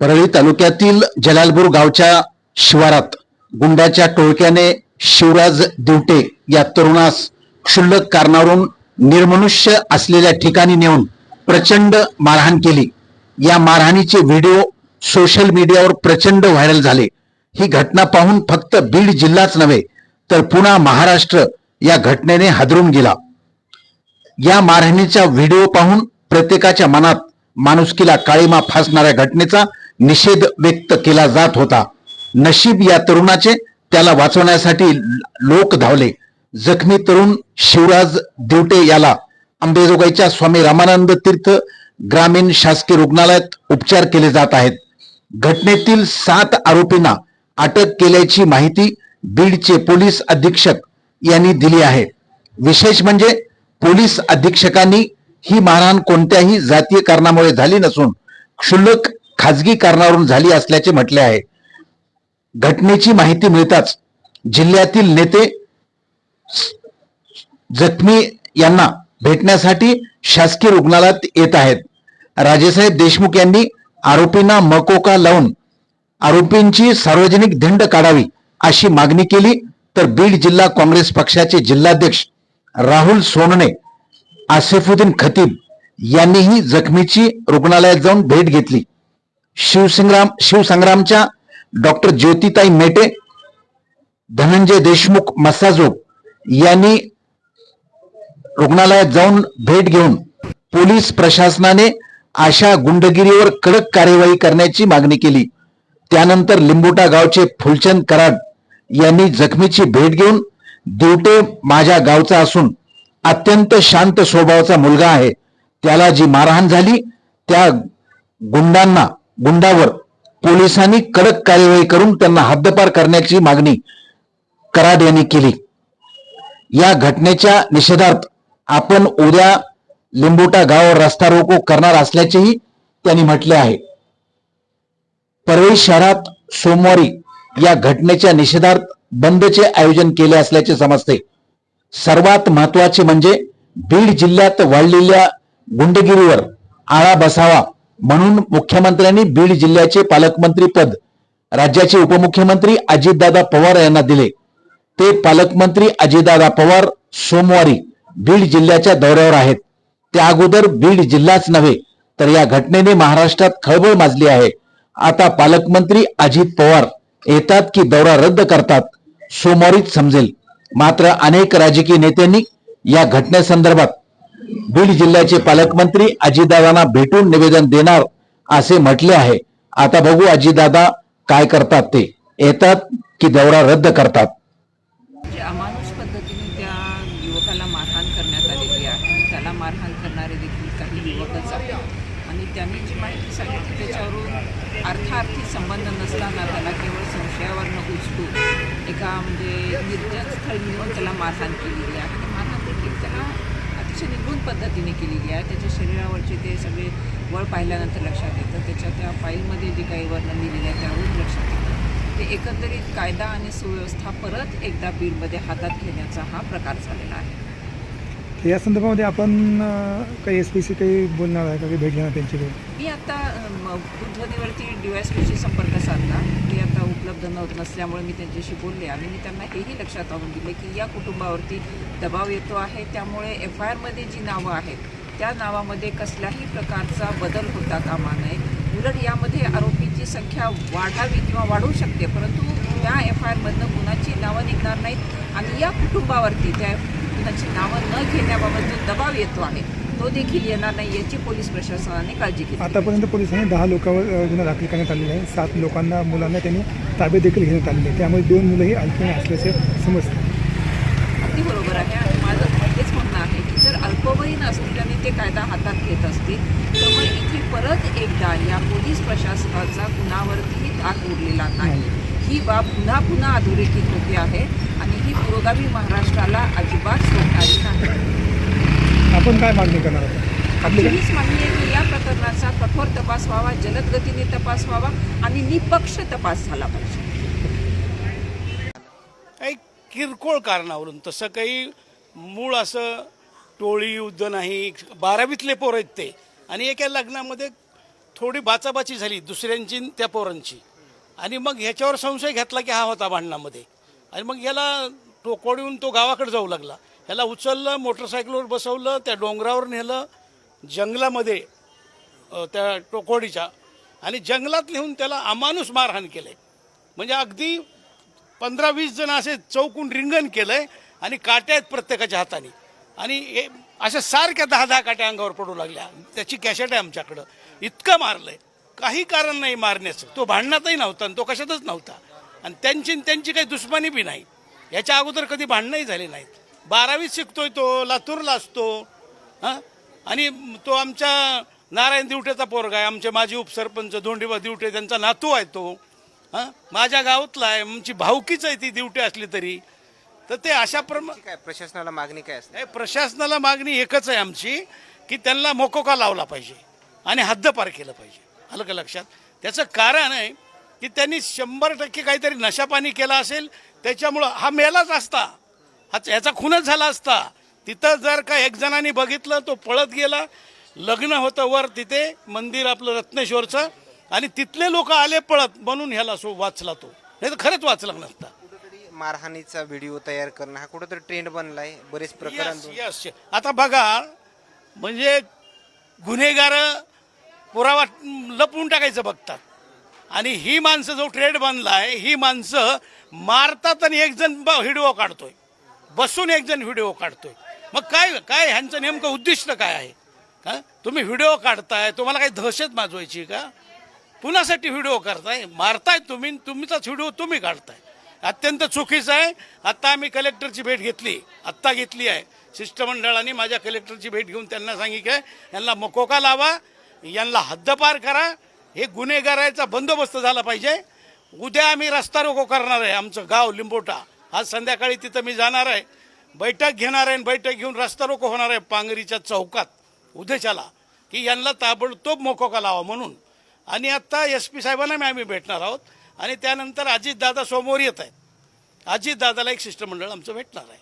परळी तालुक्यातील जलालपूर गावच्या शिवारात गुंडाच्या टोळक्याने शिवराज दिवटे या तरुणास क्षुल्लक कारणावरून निर्मनुष्य असलेल्या ठिकाणी नेऊन प्रचंड मारहाण केली. या मारहाणीचे व्हिडिओ सोशल मीडियावर प्रचंड व्हायरल झाले. ही घटना पाहून फक्त बीड जिल्हाच नव्हे तर पुन्हा महाराष्ट्र या घटनेने हादरून गेला. या मारहाणीचा व्हिडिओ पाहून प्रत्येकाच्या मनात माणुसकीला काळीमा फासणाऱ्या घटनेचा निषेध व्यक्त केला जात होता. नशीब या तरुणाचे त्याला वाचवण्यासाठी लोक धावले. जखमी तरुण शिवराज दिवटे याला अंबेजोगाईच्या स्वामी रामानंद तीर्थ ग्रामीण शासकीय रुग्णालयात उपचार केले जात आहेत. घटनेतील सात आरोपींना अटक केल्याची माहिती बीडचे पोलीस अधीक्षक यांनी दिली आहे. विशेष म्हणजे पोलीस अधीक्षकांनी ही मारहाण कोणत्याही जातीय कारणामुळे झाली नसून क्षुल्लक खाजगी कारणावरून झाली असल्याचे म्हटले आहे. घटनेची माहिती मिळताच जिल्ह्यातील नेते जखमी यांना भेटण्यासाठी शासकीय रुग्णालयात येत आहेत. राजेसाहेब देशमुख यांनी आरोपींना मकोका लावून आरोपींची सार्वजनिक धिंड काढावी अशी मागणी केली तर बीड जिल्हा काँग्रेस पक्षाचे जिल्हाध्यक्ष राहुल सोनने आसिफुद्दीन खतीब यांनीही जखमीची रुग्णालयात जाऊन भेट घेतली. शिवसंग्राम शिवसंग्रामच्या डॉक्टर ज्योतिताई मेटे धनंजय देशमुख मसाजोग यांनी रुग्णालयात जाऊन भेट घेऊन पोलीस प्रशासनाने अशा गुंडगिरीवर कडक कार्यवाही करण्याची मागणी केली. त्यानंतर लिंबोटा गावचे फुलचंद कराड यांनी जखमीची भेट घेऊन दिवटे माझ्या गावचा असून अत्यंत शांत स्वभावाचा मुलगा आहे. त्याला जी मारहाण झाली त्या गुंडांना गुंडावर पोलिसांनी कडक कार्यवाही करून त्यांना हद्दपार करण्याची मागणी कराड यांनी केली. या घटनेच्या निषेधार्थ आपण उद्या लिंबोटा गावावर रस्ता रोको करणार असल्याचेही त्यांनी म्हटले आहे. परळी शहरात सोमवारी या घटनेच्या निषेधार्थ बंदचे आयोजन केले असल्याचे समजते. सर्वात महत्त्वाचे म्हणजे बीड जिल्ह्यात वाढलेल्या गुंडगिरीवर आळा बसावा. म्हणून मुख्यमंत्र्यांनी बीड जिल्ह्याचे पालकमंत्री पद राज्याचे उपमुख्यमंत्री अजितदादा पवार यांना दिले. ते पालकमंत्री अजितदादा पवार सोमवारी बीड जिल्ह्याच्या दौऱ्यावर आहेत. त्या अगोदर बीड जिल्हाच नव्हे तर या घटनेने महाराष्ट्रात खळबळ माजली आहे. आता पालकमंत्री अजित पवार येतात की दौरा रद्द करतात सोमवारीच समजेल. मात्र अनेक राजकीय नेत्यांनी या घटनेसंदर्भात बीड जिल्ह्याचे पालकमंत्री अजितदादांना भेटून निवेदन देणार असे म्हटले आहे. आता बघू अजितदादा काय करतात ते. येतात की दौरा रद्द करतात? अमानुष पद्धतीने त्या युवकाला मारहाण करण्यात आलेली आहे त्याला मारहाण करणारे देखील काही युवकच आहेत. आणि त्यांनी जी माहिती सांगितली त्याच्यावरून अर्थार्थी संबंध नसताना त्याला केवळ संशयावरनं उचलून एका म्हणजे निर्जन स्थळी नेऊन त्याला मारहाण केलेली आहे आणि मारहाण देखील त्याला अतिशय निपुण पद्धतीने केलेली आहे. त्याच्या शरीरावरचे ते सगळे वळ पाहिल्यानंतर लक्षात येतं. त्याच्या त्या फाईलमध्ये जे काही वर्णन लिहिलेलं आहे त्यावरून लक्षात येतं. ते एकंदरीत कायदा आणि सुव्यवस्था परत एकदा बीडमध्ये हातात घेण्याचा हा प्रकार झालेला आहे. तर या संदर्भामध्ये आपण काही एस पी सी काही बोलणार आहे का? काही भेट घेणार त्यांची काही मी आता अम, दूरध्वनीवरती डी एस पीशी संपर्क साधला. ते आता उपलब्ध न नसल्यामुळे मी त्यांच्याशी बोलले. आणि मी त्यांना हेही लक्षात आणून दिले की या कुटुंबावरती दबाव येतो आहे. त्यामुळे एफ आय आरमध्ये जी नावं आहेत त्या नावामध्ये कसल्याही प्रकारचा बदल होता कामा नये. उलट यामध्ये आरोपींची संख्या वाढावी किंवा वाढू शकते. परंतु त्या एफ आय आरमधनं कुणाची नावं निघणार नाहीत. आणि या कुटुंबावरती त्या कुणाची नावं न घेण्याबाबत जो दबाव येतो आहे तो देखील येणार नाही याची पोलीस प्रशासनाने काळजी घेतली आतापर्यंत पोलिसांनी दहा लोकांवर गुन्हा दाखल करण्यात आलेला आहे सात लोकांना मुलांना त्यांनी ताब्यात देखील घेण्यात आलेले आहे त्यामुळे दोन मुलंही अल्पवयीन असल्याचे समजतं. अगदी बरोबर आहे. आणि माझं हेच म्हणणं आहे की जर अल्पवयीन असलेल्याने ते कायदा हातात घेत असतील तर मग इथे परत एकदा या पोलीस प्रशासनाचा कुणावरतीही धाक उरलेला नाही. ही बाब पुन्हा पुन्हा अधोरेखित होते आहे. आणि ही पुरोगामी महाराष्ट्राला अजिबात सोडणारी नाही. आपण काय मागणी करणार आहोत? आपली आपली हीच मागणी आहे की या प्रकरणाचा कठोर तपास व्हावा जलद गतीने तपास व्हावा आणि निपक्ष तपास झाला पाहिजे. काही किरकोळ कारणावरून तसं काही मूळ असं टोळी युद्ध नाही बारावीतले पोरं आहेत ते. आणि एका लग्नामध्ये थोडी बाचाबाची झाली दुसऱ्यांची त्या पोरांची. आणि मग ह्याच्यावर संशय घेतला की हा होता भांडणामध्ये. आणि मग याला टोकोडीहून तो गावाकडे जाऊ लागला. ह्याला उचललं मोटरसायकलवर बसवलं त्या डोंगरावर नेलं जंगलामध्ये त्या टोकोडीच्या आणि जंगलात नेऊन त्याला अमानुष मारहाण केलं आहे म्हणजे अगदी पंधरा वीस जण असे चौकून रिंगण केलं आहे आणि काट्या आहेत प्रत्येकाच्या हाताने. आणि हे अशा सारख्या दहा दहा काट्या अंगावर पडू लागल्या. त्याची कॅसेट आहे आमच्याकडं. इतकं मारलं आहे काही कारण नाही मारण्याचं. तो भांडणातही नव्हता आणि तो कशातच नव्हता. आणि त्यांची त्यांची काही दुश्मनी बी नाही. याच्या अगोदर कधी भांडणंही झाली नाहीत. बारावीत शिकतोय तो लातूरला असतो. हां? आणि तो आमच्या नारायण दिवटेचा पोरगा आहे आमचे माजी उपसरपंच धोंडीबा दिवटे त्यांचा नातू आहे तो. हां? माझ्या गावातला आहे आमची भावकीच आहे ती दिवटे असली तरी. तर ते अशा प्रमा काय प्रशासनाला मागणी काय असते? नाही, प्रशासनाला मागणी एकच आहे आमची की त्यांना मोकोका लावला पाहिजे आणि हद्दपार केलं पाहिजे. आलं का लक्षात? त्याचं कारण आहे की त्यांनी शंभर टक्के काहीतरी नशापाणी केला असेल त्याच्यामुळं हा मेलाच असता. हा ह्याचा खूनच झाला असता. तिथं जर का एक जणांनी बघितलं तो पळत गेला. लग्न होतं वर तिथे मंदिर आपलं रत्नेश्वरचं आणि तिथले लोक आले पळत म्हणून ह्याला सो वाचला तो. नाही तर खरंच वाचला नसता. मारहाणीचा व्हिडिओ तयार करणं हा कुठेतरी ट्रेंड बनलाय बरेच प्रकरण यस यस आता बघा म्हणजे गुन्हेगार पुरावा लपवून टाकायचं बघतात. आणि ही माणसं जो ट्रेड बांधलाय ही माणसं मारतात आणि एक जण व्हिडिओ काढतोय. बसून एक जण व्हिडिओ काढतोय. मग काय काय ह्यांचं नेमकं उद्दिष्ट काय आहे? का तुम्ही व्हिडिओ काढताय तुम्हाला काही दहशत माजवायची का? कुणासाठी व्हिडिओ करताय? मारताय तुम्ही तुमचाच व्हिडिओ तुम्ही काढताय. अत्यंत चुकीचं आहे. आत्ता आम्ही कलेक्टरची भेट घेतली. आत्ता घेतली आहे. शिष्टमंडळाने माझ्या कलेक्टरची भेट घेऊन त्यांना सांगितलं यांना मकोका लावा यांना हद्दपार करा हे गुन्हेगाराचा बंदोबस्त झाला पाहिजे. उद्या आम्ही रस्ता रोको करणार आहे आमचं गाव लिंबोटा. आज संध्याकाळी तिथं मी जाणार आहे. बैठक घेणार आहे आणि बैठक घेऊन रस्ता रोको होणार आहे पांगरीच्या चौकात उद्याच्याला की यांना ताबडतोब मोकोका लावा म्हणून. आणि आत्ता एस पी साहेबांना आम्ही भेटणार आहोत. आणि त्यानंतर अजितदादा समोर येत आहेत. अजितदादाला एक शिष्टमंडळ आमचं भेटणार आहे.